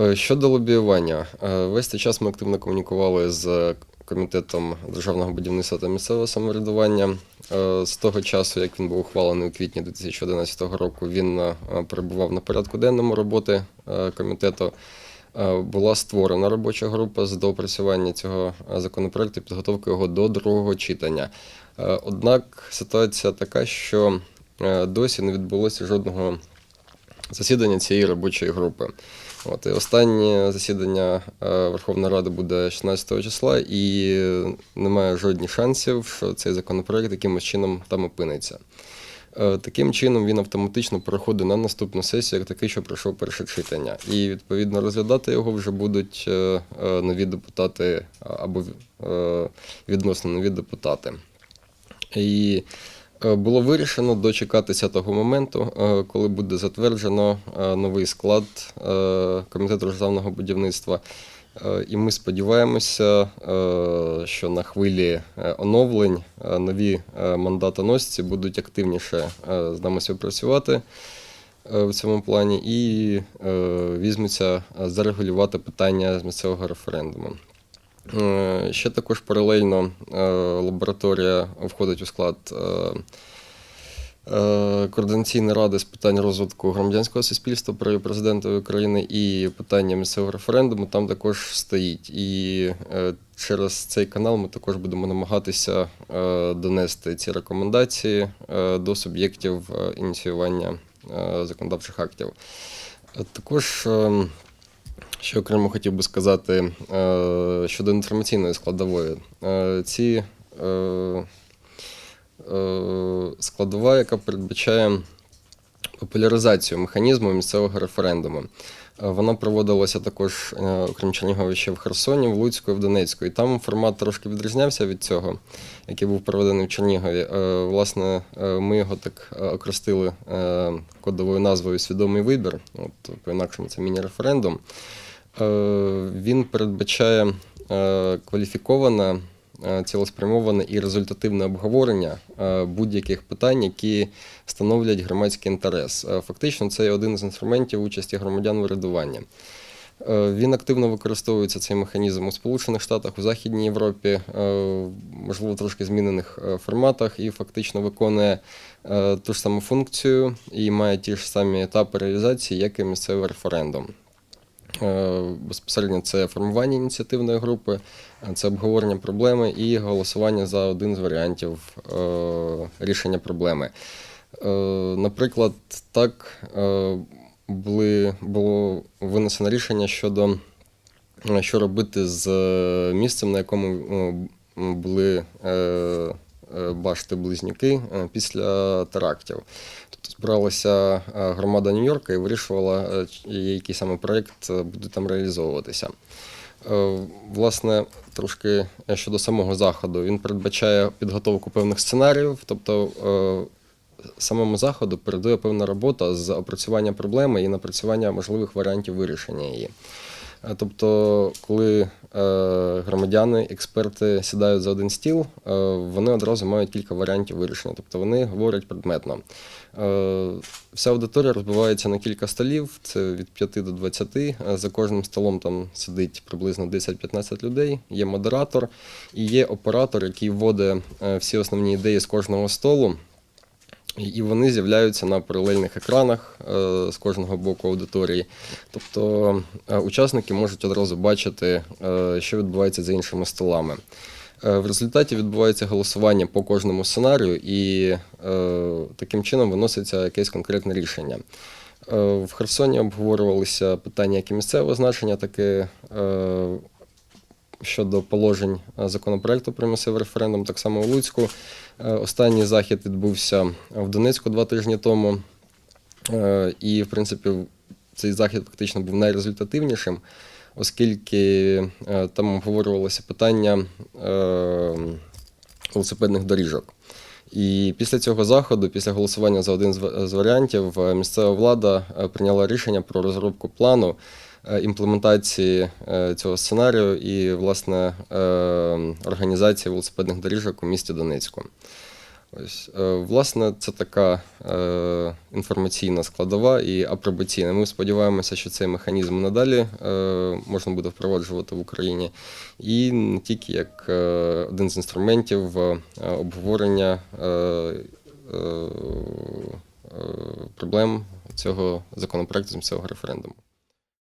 Е, Щодо лобіювання, е, весь цей час ми активно комунікували з комітетом державного будівництва та місцевого самоврядування. Е, З того часу, як він був ухвалений у квітні 2011 року, він перебував на порядку денному роботи комітету. Була створена робоча група з доопрацювання цього законопроекту і підготовки його до другого читання. Однак ситуація така, що досі не відбулося жодного засідання цієї робочої групи. От, і останнє засідання е, Верховної Ради буде 16 числа, і немає жодних шансів, що цей законопроект якимось чином там опиниться. Е, Таким чином він автоматично переходить на наступну сесію, як такий, що пройшов перше читання. І відповідно розглядати його вже будуть е, нові депутати або відносно нові депутати. І було вирішено дочекатися того моменту, е, коли буде затверджено е, новий склад е, комітету державного будівництва. Е, І ми сподіваємося, е, що на хвилі е, оновлень е, нові е, мандатоносці будуть активніше е, з нами співпрацювати е, в цьому плані і е, візьмуться е, зарегулювати питання з місцевого референдуму. Е, Ще також паралельно е, лабораторія входить у склад е, Координаційної ради з питань розвитку громадянського суспільства при президентові України і питання місцевого референдуму там також стоїть. І через цей канал ми також будемо намагатися донести ці рекомендації до суб'єктів ініціювання законодавчих актів. Також е, що окремо хотів би сказати е, щодо інформаційної складової. Е, Ці е, складова, яка передбачає популяризацію механізму місцевого референдуму. Е, Вона проводилася також, е, окрім Чернігова, ще в Херсоні, в Луцьку і в Донецьку. І там формат трошки відрізнявся від цього, який був проведений в Чернігові. Е, Власне, ми його так окрестили кодовою назвою Свідомий вибір. От, по-інакшому це міні-референдум. Він передбачає кваліфіковане, цілеспрямоване і результативне обговорення е, будь-яких питань, які становлять громадський інтерес. Е, Фактично, це один з інструментів участі громадян в врядуванні. Е, Він активно використовується цей механізм у Сполучених Штатах, у Західній Європі, е, можливо, трошки змінених е, форматах, і фактично виконує е, ту ж саму функцію і має ті ж самі етапи реалізації, як і місцевий референдум. Е, Безпосередньо це формування ініціативної групи, е, це обговорення проблеми і голосування за один з варіантів е, рішення проблеми. Наприклад, так були, було винесено рішення щодо що робити з місцем, на якому були башти близнюки е, після терактів. Тобто збиралася е, громада Нью-Йорка і вирішувала, е, який саме проєкт буде там реалізовуватися. Власне, трошки щодо самого заходу, він передбачає підготовку певних сценаріїв, тобто самому заходу передує певна робота з опрацювання проблеми і напрацювання можливих варіантів вирішення її. Е, Тобто, коли е, громадяни, експерти сідають за один стіл, е, вони одразу мають кілька варіантів вирішення. Тобто вони говорять предметно. Вся аудиторія розбивається на кілька столів, це від 5 до 20. Е, За кожним столом там сидить приблизно 10-15 людей. Є модератор і є оператор, який вводить всі основні ідеї з кожного столу. І- вони з'являються на паралельних екранах е, з кожного боку аудиторії. Тобто е, учасники можуть одразу бачити, е, що відбувається за іншими столами. В результаті відбувається голосування по кожному сценарію, і таким чином виноситься якесь конкретне рішення. В Херсоні обговорювалися питання як і місцевого значення, так і щодо положень е, законопроекту про місцевий референдум, так само у Луцьку. Е, Останній захід відбувся в Донецьку два тижні тому. Е, І, в принципі, цей захід фактично був найрезультативнішим, оскільки там обговорювалося питання велосипедних доріжок. І після цього заходу, після голосування за один з варіантів, місцева влада прийняла рішення про розробку плану імплементації е, цього сценарію і, власне, е, організації велосипедних доріжок у місті Донецьку. Ось, е, власне, це така е, інформаційна складова і апробаційна. Ми сподіваємося, що цей механізм надалі е, можна буде впроваджувати в Україні, і не тільки як е, один з інструментів е, обговорення е, е, е, проблем цього законопроекту з місцевого референдуму.